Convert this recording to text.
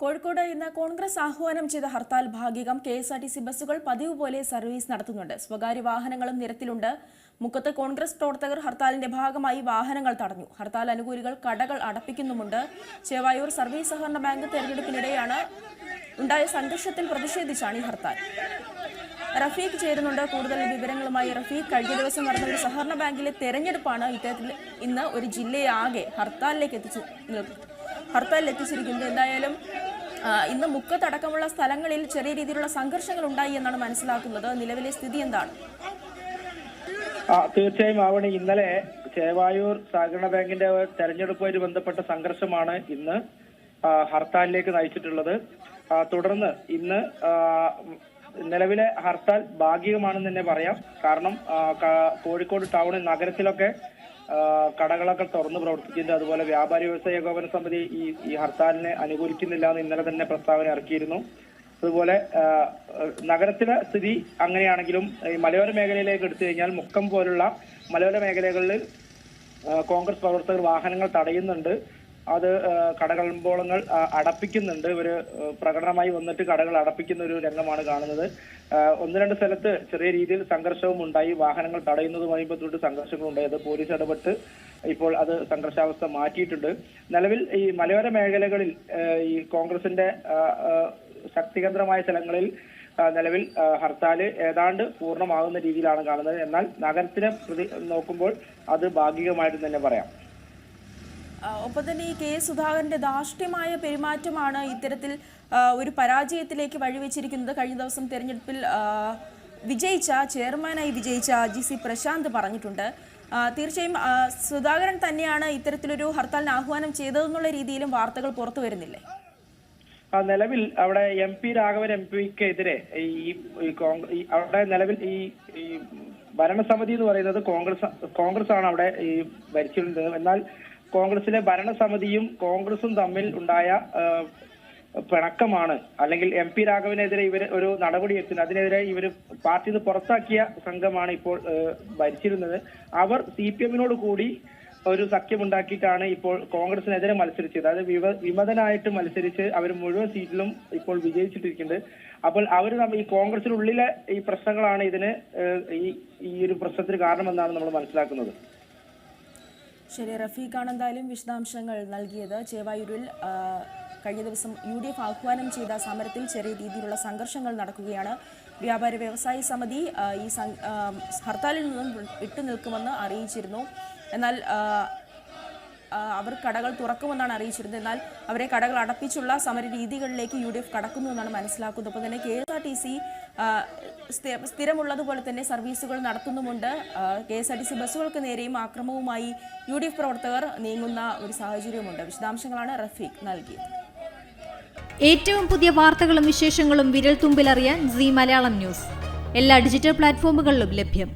കോഴിക്കോട് ഇന്ന് കോൺഗ്രസ് ആഹ്വാനം ചെയ്ത hartal ഭാഗികം K S R T C ബസ്സുകൾ പതിവ് പോലെ സർവീസ് നടത്തുന്നുണ്ട്. സ്വകാര്യ വാഹനങ്ങളും നിരത്തിലുണ്ട്. മുക്കത്ത് കോൺഗ്രസ് പ്രവർത്തകർ ഹർത്താലിന്റെ ഭാഗമായി വാഹനങ്ങൾ തടഞ്ഞു. ഹർത്താൽ അനുകൂലികൾ കടകൾ അടപ്പിക്കുന്നുമുണ്ട്. ചേവായൂർ സർവീസ് സഹകരണ ബാങ്ക് തെരഞ്ഞെടുപ്പിനിടെയാണ് ഉണ്ടായ സംഘർഷത്തിൽ പ്രതിഷേധിച്ചാണ് ഈ ഹർത്താൽ. റഫീഖ് ചേരുന്നുണ്ട്. കൂടുതൽ വിവരങ്ങളുമായി റഫീഖ്. കഴിഞ്ഞ ദിവസം നടന്ന ഒരു സഹകരണ ബാങ്കിലെ തെരഞ്ഞെടുപ്പാണ് ഇത്തരത്തിൽ ഇന്ന് ഒരു ജില്ലയെ ആകെ ഹർത്താലിലേക്ക് എത്തിച്ചു ഹർത്താലിൽ എത്തിച്ചിരിക്കുന്നത് എന്തായാലും ഇന്ന് മുക്കത്തടക്കമുള്ള സ്ഥലങ്ങളിൽ ചെറിയ രീതിയിലുള്ള സംഘർഷങ്ങൾ ഉണ്ടായി എന്നാണ് മനസ്സിലാക്കുന്നത്. നിലവിലെ സ്ഥിതി എന്താണ്? തീർച്ചയായും ആവണി ഇന്നലെ ചേവായൂർ സഹകരണ ബാങ്കിന്റെ തെരഞ്ഞെടുപ്പുമായി ബന്ധപ്പെട്ട സംഘർഷമാണ് ഇന്ന് ഹർത്താലിലേക്ക് നയിച്ചിട്ടുള്ളത്. തുടർന്ന് ഇന്ന് നിലവിലെ ഹർത്താൽ ഭാഗികമാണെന്ന് തന്നെ പറയാം. കാരണം കോഴിക്കോട് ടൗണിൽ നഗരത്തിലൊക്കെ കടകളൊക്കെ തുറന്ന് പ്രവർത്തിച്ചിട്ടുണ്ട്. അതുപോലെ വ്യാപാരി വ്യവസായ ഏകോപന സമിതി ഈ ഈ ഹർത്താലിനെ അനുകൂലിക്കുന്നില്ല എന്ന് ഇന്നലെ തന്നെ പ്രസ്താവന ഇറക്കിയിരുന്നു. അതുപോലെ നഗരത്തിലെ സ്ഥിതി അങ്ങനെയാണെങ്കിലും ഈ മലയോര മേഖലയിലേക്ക് എടുത്തു കഴിഞ്ഞാൽ മുക്കം പോലുള്ള മലയോര മേഖലകളിൽ കോൺഗ്രസ് പ്രവർത്തകർ വാഹനങ്ങൾ തടയുന്നുണ്ട്. അത് കടകമ്പോളങ്ങൾ അടപ്പിക്കുന്നുണ്ട്. ഒരു പ്രകടനമായി വന്നിട്ട് കടകൾ അടപ്പിക്കുന്ന ഒരു രംഗമാണ് കാണുന്നത്. ഒന്ന് രണ്ട് സ്ഥലത്ത് ചെറിയ രീതിയിൽ സംഘർഷവും ഉണ്ടായി. വാഹനങ്ങൾ തടയുന്നതുമായി ബന്ധപ്പെട്ട് സംഘർഷങ്ങൾ അത് പോലീസ് ഇടപെട്ട് ഇപ്പോൾ അത് സംഘർഷാവസ്ഥ മാറ്റിയിട്ടുണ്ട്. നിലവിൽ ഈ മലയോര മേഖലകളിൽ ഈ കോൺഗ്രസിന്റെ ശക്തികേന്ദ്രമായ സ്ഥലങ്ങളിൽ നിലവിൽ ഹർത്താൽ ഏതാണ്ട് പൂർണമാകുന്ന രീതിയിലാണ് കാണുന്നത്. എന്നാൽ നഗരത്തിനെ പ്രതി നോക്കുമ്പോൾ അത് ഭാഗികമായിട്ട് തന്നെ പറയാം. ഒപ്പം തന്നെ ഈ കെ സുധാകരന്റെ ധാർഷ്ട്യമായ പെരുമാറ്റമാണ് ഇത്തരത്തിൽ ഒരു പരാജയത്തിലേക്ക് വഴിവെച്ചിരിക്കുന്നത്. കഴിഞ്ഞ ദിവസം തെരഞ്ഞെടുപ്പിൽ വിജയിച്ച ചെയർമാനായി വിജയിച്ച ജി സി പ്രശാന്ത് പറഞ്ഞിട്ടുണ്ട്. തീർച്ചയായും സുധാകരൻ തന്നെയാണ് ഇത്തരത്തിലൊരു ഹർത്താലിന് ആഹ്വാനം ചെയ്തതെന്നുള്ള രീതിയിലും വാർത്തകൾ പുറത്തു വരുന്നില്ലേ? നിലവിൽ അവിടെ എം പി രാഘവൻ എം പിക്കെതിരെ ഈ കോൺഗ്രസ് കോൺഗ്ര- അവിടെ നിലവിൽ ഈ ഭരണസമിതി എന്ന് പറയുന്നത് കോൺഗ്രസ് കോൺഗ്രസ് ആണ് അവിടെ ഈ ഭരിച്ചിരുന്നത്. എന്നാൽ കോൺഗ്രസിലെ ഭരണസമിതിയും കോൺഗ്രസും തമ്മിൽ ഉണ്ടായ പിണക്കമാണ്. അല്ലെങ്കിൽ എം പി രാഘവനെതിരെ ഇവർ ഒരു നടപടി എത്തുന്നത് അതിനെതിരെ ഇവർ പാർട്ടിയിൽ നിന്ന് പുറത്താക്കിയ സംഘമാണ് ഇപ്പോൾ ഭരിച്ചിരുന്നത്. അവർ സി പി എമ്മിനോട് കൂടി ഒരു സഖ്യമുണ്ടാക്കിയിട്ടാണ് ഇപ്പോൾ കോൺഗ്രസിനെതിരെ മത്സരിച്ചത്. അതായത് വിവ വിമതനായിട്ട് മത്സരിച്ച് അവർ മുഴുവൻ സീറ്റിലും ഇപ്പോൾ വിജയിച്ചിട്ടിരിക്കുന്നുണ്ട്. അപ്പോൾ അവർ ഈ കോൺഗ്രസിനുള്ളിലെ ഈ പ്രശ്നങ്ങളാണ് ഇതിന് ഈ ഈ ഒരു പ്രശ്നത്തിന് കാരണമെന്നാണ് നമ്മൾ മനസ്സിലാക്കുന്നത്. ശരി റഫീഖാണ് എന്തായാലും വിശദാംശങ്ങൾ നൽകിയത്. ചേവായൂരിൽ കഴിഞ്ഞ ദിവസം യു ഡി എഫ് ആഹ്വാനം ചെയ്ത സമരത്തിൽ ചെറിയ രീതിയിലുള്ള സംഘർഷങ്ങൾ നടക്കുകയാണ്. വ്യാപാര വ്യവസായ സമിതി ഈ ഹർത്താലിൽ നിന്നും വിട്ടുനിൽക്കുമെന്ന് അറിയിച്ചിരുന്നു. എന്നാൽ അവർ കടകൾ തുറക്കുമെന്നാണ് അറിയിച്ചിരുന്നത്. എന്നാൽ അവരെ കടകൾ അടപ്പിച്ചുള്ള സമര രീതികളിലേക്ക് യു ഡി എഫ് കടക്കുന്നു എന്നാണ് മനസ്സിലാക്കുന്നത്. ഒപ്പം തന്നെ K S R T C സ്ഥിരമുള്ളതുപോലെ തന്നെ സർവീസുകൾ നടത്തുന്നുമുണ്ട്. K S R T C ബസ്സുകൾക്ക് നേരെയും ആക്രമവുമായി യു ഡി എഫ് പ്രവർത്തകർ നീങ്ങുന്ന ഒരു സാഹചര്യമുണ്ട് വിശദാംശങ്ങളാണ് റഫീഖ് നൽകിയത്. ഏറ്റവും പുതിയ വാർത്തകളും വിശേഷങ്ങളും വിരൽ തുമ്പിലറിയാൻ സി മലയാളം ന്യൂസ്. എല്ലാ ഡിജിറ്റൽ പ്ലാറ്റ്ഫോമുകളിലും ലഭ്യം.